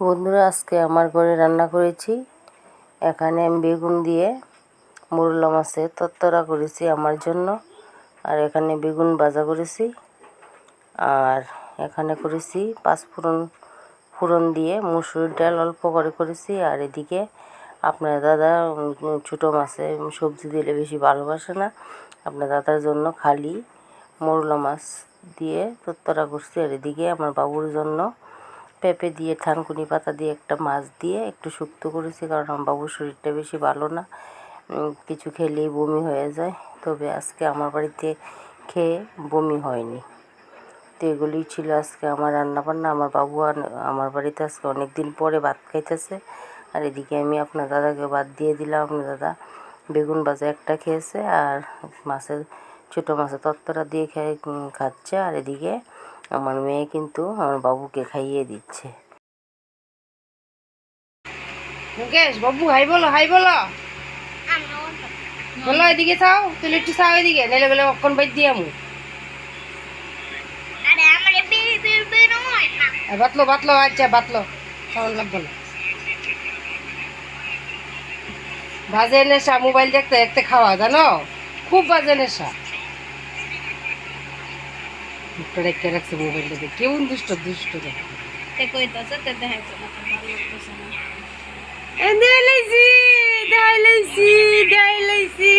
বন্ধুরা, আজকে আমার ঘরে রান্না করেছি। এখানে আমি বেগুন দিয়ে মোরলা মাছের তত্তরা করেছি আমার জন্য। আর এখানে বেগুন ভাজা করেছি। আর এখানে করেছি পাঁচফোড়ন ফোড়ন দিয়ে মুসুর ডাল অল্প করে করেছি। আর এদিকে আপনার দাদা ছোটো মাছে সবজি দিলে বেশি ভালোবাসে না। আপনার দাদার জন্য খালি মোরলা মাছ দিয়ে তত্তরা করছি। আর এদিকে আমার বাবুর জন্য পেঁপে দিয়ে থানকুনি পাতা দিয়ে একটা মাছ দিয়ে একটু শুক্তো করেছি, কারণ আমার বাবুর শরীরটা বেশি ভালো না। কিছু খেলেই বমি হয়ে যায়। তবে আজকে আমার বাড়িতে খেয়ে বমি হয়নি। তো এগুলোই ছিল আজকে আমার রান্না বান্না আমার বাবু আমার বাড়িতে আজকে অনেক দিন পরে ভাত খাইতেছে। আর এদিকে আমি আপনার দাদাকে ভাত দিয়ে দিলাম। আপনার দাদা বেগুন ভাজা একটা খেয়েছে আর মাছের, ছোটো মাছের তত্তরা দিয়ে খেয়ে খাচ্ছে। আর এদিকে আমার মেয়ে কিন্তু আমার বাবুকে খাইয়ে দিচ্ছে। মুকেশ বাবু হাই বলো হাই বলো। বলো এদিকে চাও তুই একটু চাও এদিকে নাইলে বলে অক্ষণ বাইর দিয়ে আমু। আর বাতলো বাতলো আচ্ছা বাতলো। সাউন্ড লাগবে না। বাজে নেশা মোবাইল দেখতে দেখতে খাওয়া জানো? খুব বাজে নেশা। মুখটা রেখে রাখছে মোবাইল দেখে কেমন দুষ্ট দুষ্ট দেখে দেখাইলাইছি দেখাইলাইছি দেখাইলাইছি